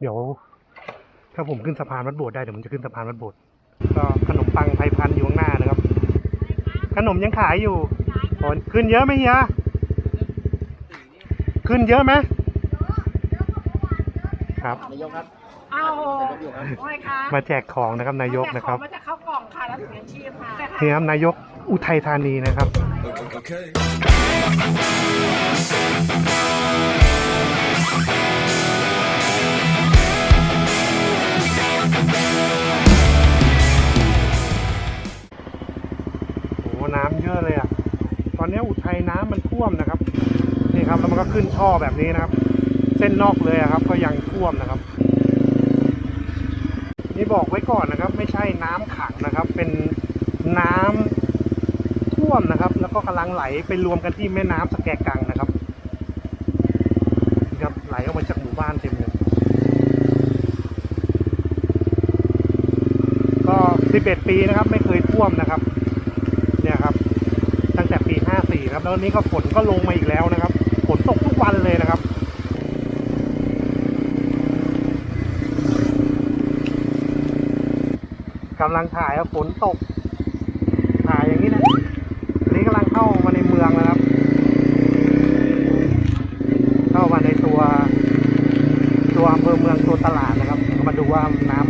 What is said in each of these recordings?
เดี๋ยว ถ้าผมขึ้นสะพานวัดโบสถ์ได้เดี๋ยวผมจะขึ้นสะพานวัดโบสถ์ก็ขนมปังไทยพันธุ์อยู่ข้างหน้านะครับ ขนมยังขายอยู่โอนขึ้นเยอะไหมเฮียขึ้นเยอะไหมครับ นายกครับเอานายกอยู่ครับ โอ้ยค่ะมาแจกของนะครับนายกนะครับมาจากข้าวกล่องค่ะแล้วถุงยังชีพค่ะนี่ครับนายกอุทัยธานีนะครับโนนี้อุทัยน้ำมันท่วมนะครับนี่ครับแล้วมันก็ขึ้นช่อแบบนี้นะครับ เส้นนอกเลยครับ ก็ยังท่วมนะครับ นี่บอกไว้ก่อนนะครับ ไม่ใช่น้ำขังนะครับ เป็นน้ำท่วมนะครับ แล้วก็กำลังไหลไปรวมกันที่แม่น้ำสแกกังนะครับนะครับไหลออกมาจากหมู่บ้านเต็มเลยก็ 11 ปีนะครับ ไม่เคยท่วมนะครับ 4ครับแล้ววันนี้ก็ฝนก็ลงมาอีกแล้วนะครับฝนตกทุกวันเลยนะครับกำลังถ่ายครับฝนตก ถ่ายอย่างนี้นะนนี้กำลังเข้ามาในเมืองนะครับ เข้ามาในตัว ตัวอำเภอเมืองตัวตลาดนะครับ มาดูว่าน้ำ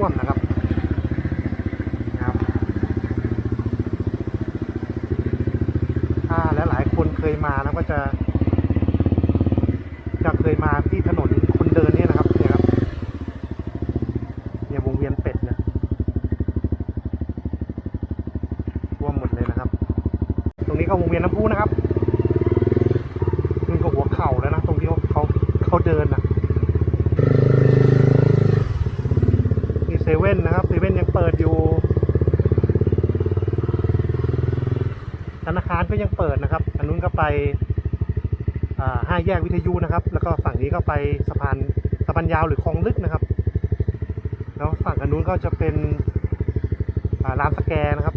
ท่วมนะครับนะครับ ถ้าและหลายคนเคยมานะก็จะเคยมาที่ถนนคนเดินเนี่ยนะครับเนี่ยครับเนี่ยวงเวียนเป็ดเนี่ยท่วมหมดเลยนะครับ ตรงนี้ก็วงเวียนน้ำพุนะครับนี่ก็หัวเข่าแล้วนะตรงที่เขาเขาเขาเดินนะนี่เซเว่นนะครับเซเว่นยังเปิดอยู่ ธ นาคารก็ยังเปิดนะครับอันนู้นก็ไปห้าแยกวิทยุนะครับ แล้วก็ฝั่งนี้ก็ไปสะพานสะพานยาวหรือคลองลึกนะครับ แล้วฝั่งอันนู้นก็จะเป็นอ่ารามสแกนะครับ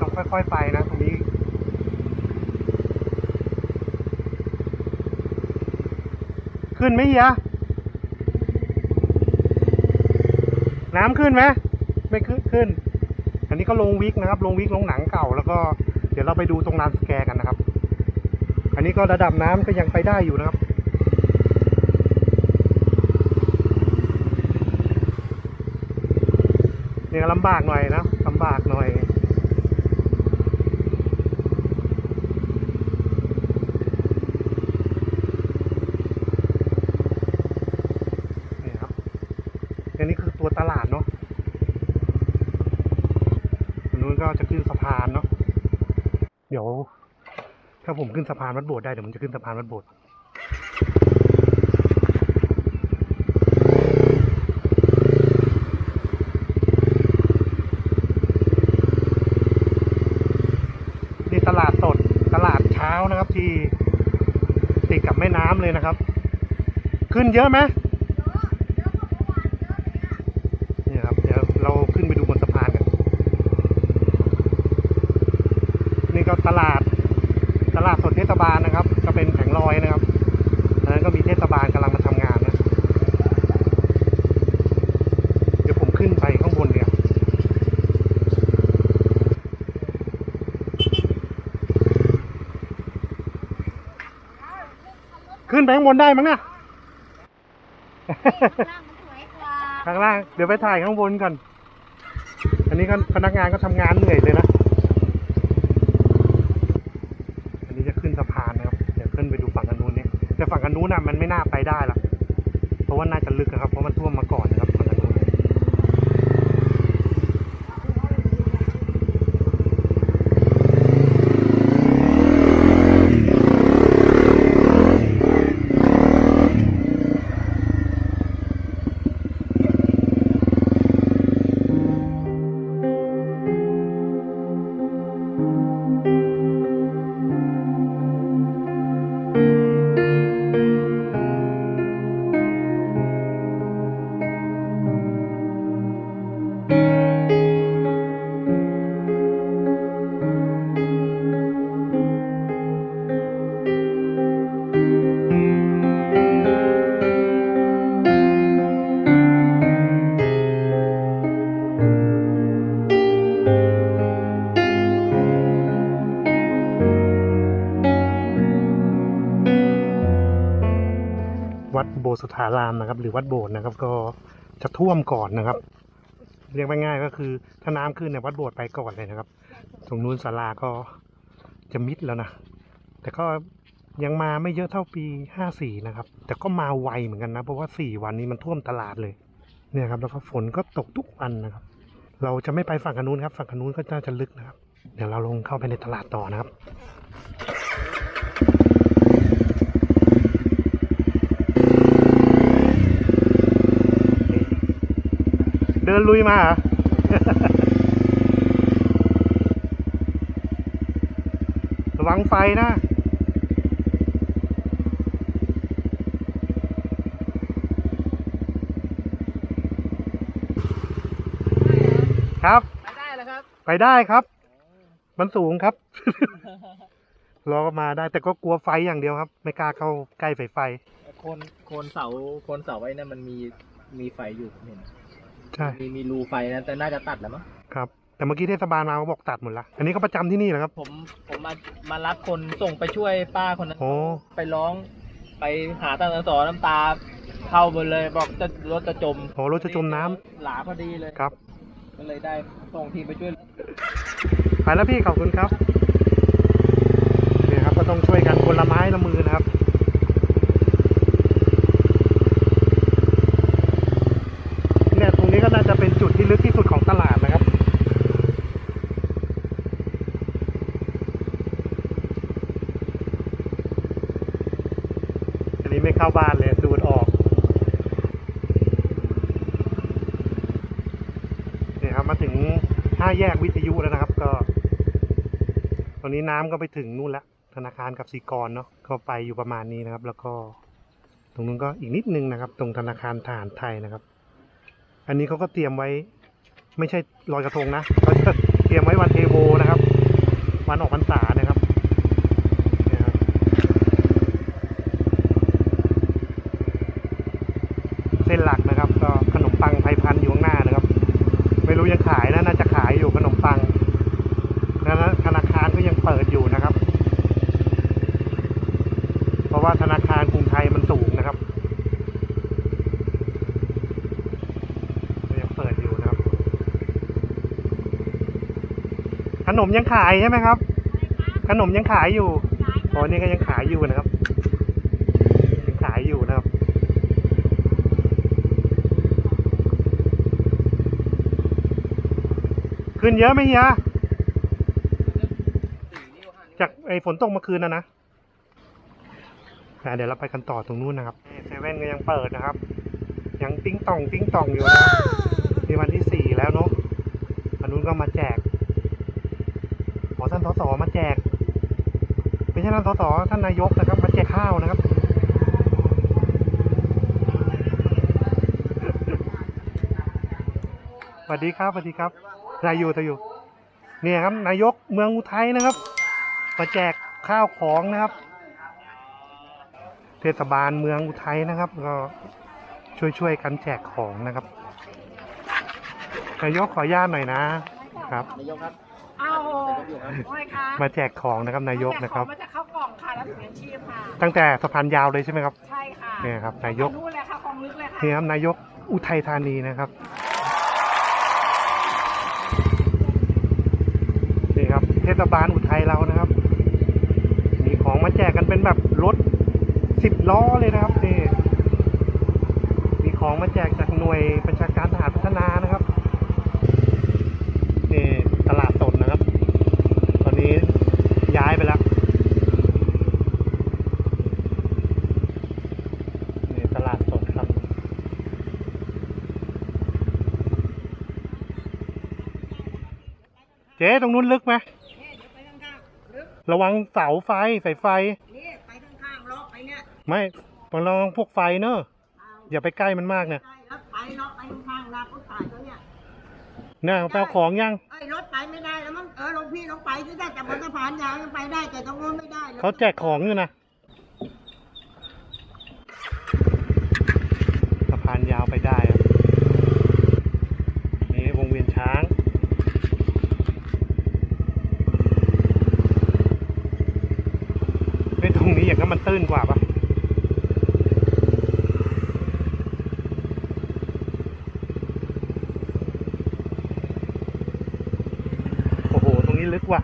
ต้องค่อยๆไปนะตรงนี้ ขึ้นไหมเฮียน้ำขึ้นไหมไม่ขึ้นขึ้น อันนี้ก็ลงวิกนะครับ ลงวิกลงหนังเก่า แล้วก็เดี๋ยวเราไปดูตรงลานสแกกันนะครับ อันนี้ก็ระดับน้ำก็ยังไปได้อยู่นะครับ เนี่ยลำบากหน่อยนะลำบากหน่อย นี่ครับอันนี้คือตัวตลาดเนาะอันนู้น ก็จะขึ้นสะพานเนาะเดี๋ยว ถ้าผมขึ้นสะพานวัดโบสถ์ได้เดี๋ยวผมจะขึ้นสะพานวัดโบสถ์นี่ตลาดสดตลาดเช้านะครับที่ติดกับแม่น้ำเลยนะครับ ขึ้นเยอะไหม นี่ครับ เดี๋ยวเราขึ้นไปดูบนสะพานกัน นี่ก็ตลาด ตลาดสดเทศบาลนะครับ ก็เป็นแผงลอยนะครับอันนั้นก็มีเทศบาลกำลังมาทำงานนะเดี๋ยวผมขึ้นไปข้างบนเนี่ยขึ้นไปข้างบนได้มั้งเนี่ยร่างมันสวยกว่าข้างล่างเดี๋ยวไปถ่ายข้างบนก่อน อันนี้ก็พนักงานก็ทำงานเหนื่อยเลยนะ อันนี้จะขึ้นสะพานนะครับ เดี๋ยวขึ้นไปดูฝั่งกันนู้นเนี่ยแต่ ฝั่งกันนู้นน่ะมันไม่น่าไปได้ละเพราะว่าน่าจะลึกนะครับเพราะมันท่วมมาก่อนนะครับฝั่งกันนู้นารามนะครับ หรือวัดโบสถ์นะครับ ก็จะท่วมก่อนนะครับ เรียกง่ายๆก็คือถ้าน้ำขึ้นเนี่ยวัดโบสถ์ไปก่อนเลยนะครับ ตรงนู้นศาลาก็จะมิดแล้วนะ แต่ก็ยังมาไม่เยอะเท่าปีห้าสี่นะครับ แต่ก็มาไวเหมือนกันนะ เพราะว่าสี่วันนี้มันท่วมตลาดเลย เนี่ยครับ แล้วก็ฝนก็ตกทุกวันนะครับ เราจะไม่ไปฝั่งกันนู้นครับ ฝั่งกันนู้นก็น่าจะลึกนะครับ เดี๋ยวเราลงเข้าไปในตลาดต่อนะครับ ดินลุยมาเหรอระวังไฟนะครับ ไปได้แล้วครับ ไปได้ครับ มันสูงครับ รอก็มาได้แต่ก็กลัวไฟอย่างเดียวครับ ไม่กล้าเข้าใกล้ไฟไฟ โคนโคนเสาโคนเสาไว้นั่นมันมีมีไฟอยู่เห็น ใช่ มีมีรูไฟนะแต่น่าจะตัดแล้วมั้งครับ แต่เมื่อกี้เทศบาลมาเขาบอกตัดหมดละ อันนี้ก็ประจำที่นี่แหละครับ ผมผมมามารับคนส่งไปช่วยป้าคนนั้นโอ้ไปร้องไปหาตาสอน้ำตาเข้าไปเลยบอกจะรถจะจมโหรถจะจมน้ำหลาพอดีเลยครับ ก็เลยได้ส่งทีมไปช่วย ไปแล้วพี่ขอบคุณครับนี่ครับก็ต้องช่วยกันคนละไม้ละมือนะครับ เนี่ยตรงนี้ก็น่าจะเป็นจุดที่ ลึกที่สุดของตลาดนะครับอันนี้ไม่เข้าบ้านเลยดูดออกเนี่ยครับมาถึงห้าแยกวิทยุแล้วนะครับ ก็ ตอนนี้น้ำก็ไปถึงนู่นแล้วธนาคารกับสีกรเนาะก็ไปอยู่ประมาณนี้นะครับ แล้วก็ ตรงนู้นก็อีกนิดนึงนะครับ ตรงธนาคารทหารไทยนะครับ อันนี้เขาก็เตรียมไว้ ไม่ใช่ลอยกระทงนะเราจะเตรียมไว้วันเทโวนะครับ วันออกพรรษานะครับเนี่ยครับ เส้นหลักนะครับ ก็ขนมปังไทยพันธุ์อยู่ข้างหน้านะครับ ไม่รู้ยังขายนะน่าจะขายอยู่ขนมปังแล้วธนาคารก็ยังเปิดอยู่นะครับ เพราะว่าธนาคารกรุงไทยมันสูงนะครับก็ยังเปิดอยู่นะครับ ข นมยังขายใช่ไหมครับ ขนมยังขายอยู่อ๋อนี่ก็ยังขายอยู่นะครับ ยังขายอยู่นะครับ ขึ้นเยอะไหมเฮียจากไอ้ฝนตกเมื่อคืนนะนะอะเดี๋ยวเราไปกันต่อตรงนู้นนะครับเซเว่นก็ยังเปิดนะครับ ยังติ้งต่องติ้งต่องอยู่นะครับนี่วันที่สี่แล้วเนาะอันนู้นก็มาแจกขอ ท่านสสมาแจกไม่ใช่ท่านสสท่านนายกนะครับ มาแจกข้าวนะครับสวัสดีครับสวัสดีครับทายอยู่ทาอยู่ เนี่ยครับนายกเมืองอุทัยนะครับ มาแจกข้าวของนะครับ เทศบาลเมืองอุทัยนะครับ ก็ช่วยๆกันแจกของนะครับนายกขออนุญาตหน่อยนะครับนายกครับ อ้าวนายกอยู่ครับว่าไงคะมาแจกของนะครับนายกนะครับ มาจากข้าวกล่องค่ะและถุงยังชีพค่ะ ตั้งแต่สะพานยาวเลยใช่ไหมครับ ใช่ค่ะเนี่ยครับนายกนู่นเลยค่ะคลองลึกเลยค่ะนี่ครับนายกอุทัยธานีนะครับนี่ครับ เทศบาลอุทัยเรานะครับ มีของมาแจกกันเป็นแบบรถสิบล้อเลยนะครับนี่มีของมาแจกจากหน่วยประชาการทหารพัฒนานะครับนี่ตลาดสดนะครับ ตอนนี้ย้ายไปแล้วนี่ตลาดสดครับ เจ๊ตรงนู้นลึกไหมไปข้างๆลึกระวังเสาไฟสายไฟ นี่ไปข้างๆเลาะไปเนี่ยไม่ระวังพวกไฟเนอะเอาอย่าไปใกล้มันมากเนี่ยได้แล้วไปเลาะไปข้างๆนะรถตายตัวเนี่ย น่าไปเอาของยังไอ้ยรถไปไม่ได้แล้วมั้งเออหลวงพี่ลงไปที่ได้แต่บนสะพานยาวยังไปได้แต่ตรงนู้นไม่ได้เลยเขาแจกของอยู่นะสะพานยาวไปได้ครับนี่วงเวียนช้าง ไม่ตรงนี้อย่างนั้น มันตื้นกว่าปะโอ้โห ตรงนี้ลึกว่ะ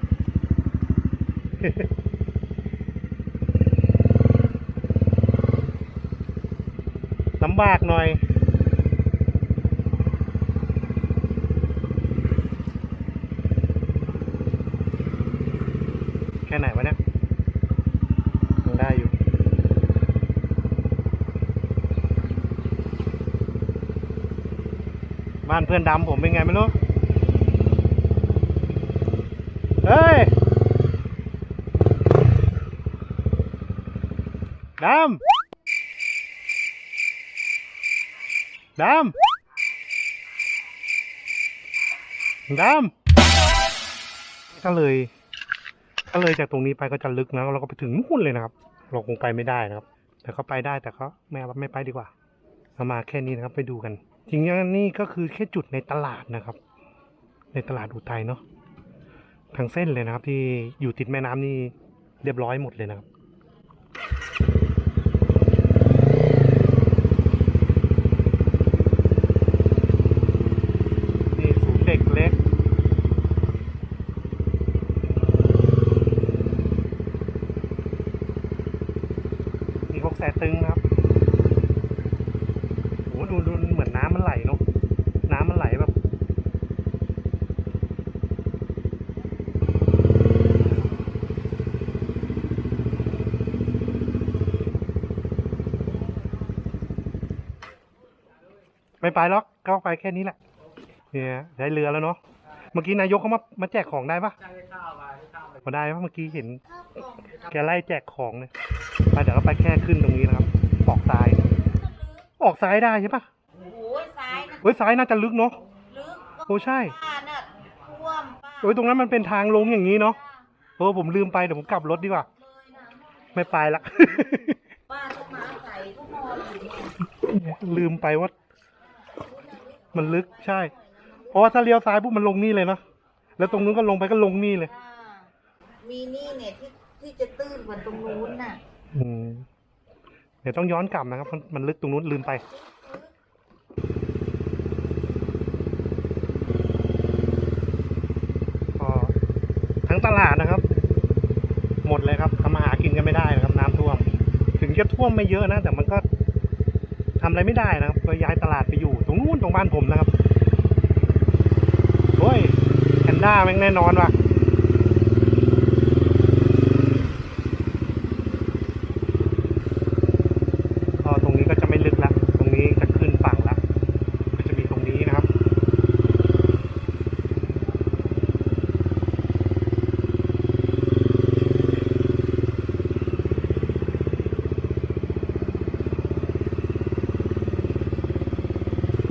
ลำบากหน่อย แค่ไหนวะเนี่ยยังได้อยู่ บ้านเพื่อนดำผมเป็นไงไม่รู้ เฮ้ยดำดำดำก็เลยก็เลยจากตรงนี้ไปก็จะลึกนะเราก็ไปถึงนู่นเลยนะครับ เราคงไปไม่ได้นะครับ แต่ก็ไปได้แต่เขาไม่ไม่ไปดีกว่าเรามาแค่นี้นะครับไปดูกัน จริงๆนี่ก็คือแค่จุดในตลาดนะครับ ในตลาดอุทัยเนาะทั้งเส้นเลยนะครับ ที่อยู่ติดแม่น้ำนี่เรียบร้อยหมดเลยนะครับ นี่ศูนย์เด็กเล็ก มีพวกแสตึงนะครับโหดูดูเหมือนน้ำมันไหลเนาะ น้ำมันไหลแบบ ไม่ไปหรอกก็ไปแค่นี้แหละเนี่ยได้เรือแล้วเนาะเมื่อกี้นายกเขามามาแจกของได้ปะได้ข้าวมาได้ข้าวมามาได้ปะเมื่อกี้เห็น แกไล่แจกของเลยไปเดี๋ยวเราไปแค่ขึ้นตรงนี้นะครับออกซ้าย ออกซ้ายได้ใช่ปะโอ้ยซ้ายนะเฮ้ยซ้ายน่าจะลึกเนาะลึกโอ้ใช่ป้าน่ะท่วมป้าโอ้ยตรงนั้นมันเป็นทางลงอย่างนี้เนาะเออผมลืมไปเดี๋ยวผมกลับรถดีกว่าเลยนะไม่ไปละป้าต้องมาใส่ทุกนอนอยู่เนี่ยลืมไปว่า มันลึกใช่ เพราะว่าถ้าเลี้ยวซ้ายปุ๊บมันลงนี่เลยเนาะแล้วตรงนู้นก็ลงไปก็ลงนี่เลย อ่ามีนี่เนี่ยที่ที่จะตื้นกว่าตรงนู้นน่ะ อืมเดี๋ยวต้องย้อนกลับนะครับมันมันลึกตรงนู้นลืมไป ก็ทั้งตลาดนะครับ หมดเลยครับทำมาหากินกันไม่ได้นะครับ น้ำท่วม ถึงจะท่วมไม่เยอะนะ แต่มันก็ ทำอะไรไม่ได้นะครับก็ย้ายตลาดไปอยู่ ตรงนู้นตรงบ้านผมนะครับโอ้ยแพนด้าแม่งแน่นอนว่ะ ก็ตรงนี้ก็จะไม่ลึกละ ตรงนี้จะขึ้นฝั่งละ ก็จะมีตรงนี้นะครับ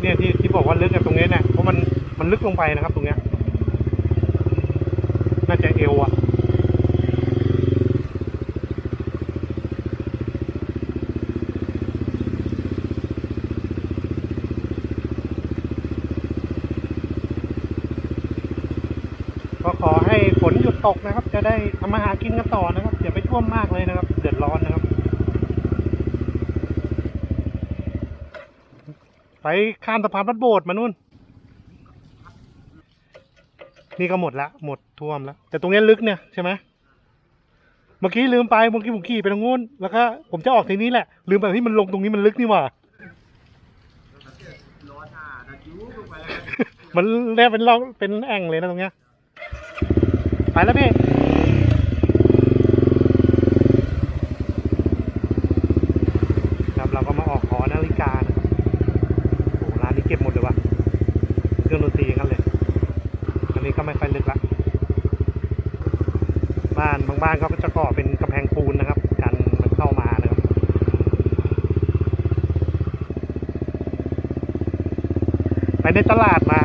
เนี่ยที่ที่บอกว่าลึกกับตรงนี้เนี่ย เพราะมันมัน ลงไปนะครับ ตรงเนี้ย น่าจะเอวอะก็ขอให้ฝนหยุดตกนะครับ จะได้ทำมาหากินกันต่อนะครับอย่าไปท่วมมากเลยนะครับ เดือดร้อนนะครับ ไปข้ามสะพานพัดโบสถ์มานู่น นี่ก็หมดละหมดท่วมแล้วแต่ตรงนี้ลึกเนี่ยใช่ไหมเมื่อกี้ลืมไปเมื่อกี้ผมขี่ไปตรงนู้นแล้วก็ผมจะออกทีนี้แหละ ลืมไปที่มันลงตรงนี้มันลึกนี่หว่ามันแนบเป็นร่องเป็นแอ่งเลยนะตรงเนี้ยไปแล้วพี่ ครับเราก็มาออกหอนาฬิกานะครับโอ้โหร้านนี้เก็บหมดเลยว่ะเครื่องดนตรีกันเลย อันนี้ก็ไม่ค่อยลึกละ บ้านบางบ้านเขาก็จะก่อเป็นกำแพงปูนนะครับ กันมันเข้ามานะครับ ไปในตลาดมา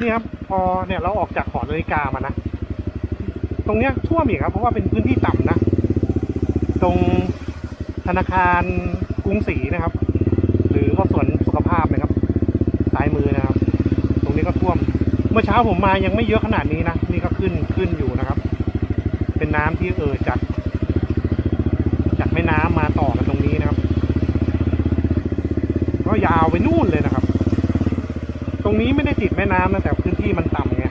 นี่ครับพอเนี่ยเราออกจากหอนาฬิกามานะ ตรงเนี้ยท่วมอีกครับ เพราะว่าเป็นพื้นที่ต่ำนะ ตรงธนาคารกรุงศรีนะครับ หรือว่าสวนสุขภาพนะครับซ้ายมือนะครับ ตรงนี้ก็ท่วม เมื่อเช้าผมมายังไม่เยอะขนาดนี้นะ นี่ก็ขึ้นขึ้นอยู่นะครับ เป็นน้ำที่เอ่อจากจากแม่น้ำมาต่อกันต รงนี้นะครับ ก็ยาวไปนู่นเลยนะครับ ตรงนี้ไม่ได้ติดแม่น้ำนะแต่พื้นที่มันต่ำไง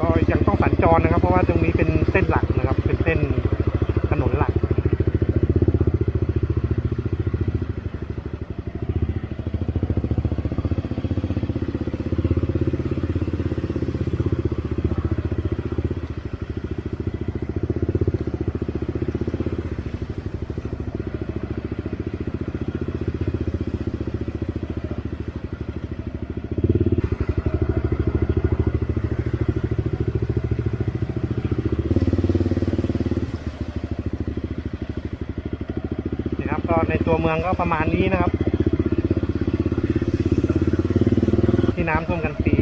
ก็ยังต้องสัญจรนะครับ เพราะว่าตรงนี้เป็นเส้นหลักนะครับ เป็นเส้นถนนหลัก นะครับก็ ในตัวเมืองก็ประมาณนี้นะครับ ที่น้ำท่วมกันปี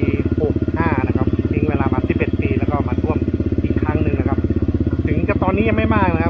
65นะครับทิ้งเวลามา11ปีแล้วก็มาท่วมอีกครั้งหนึ่งนะครับ ถึงจะตอนนี้ยังไม่มากนะครับ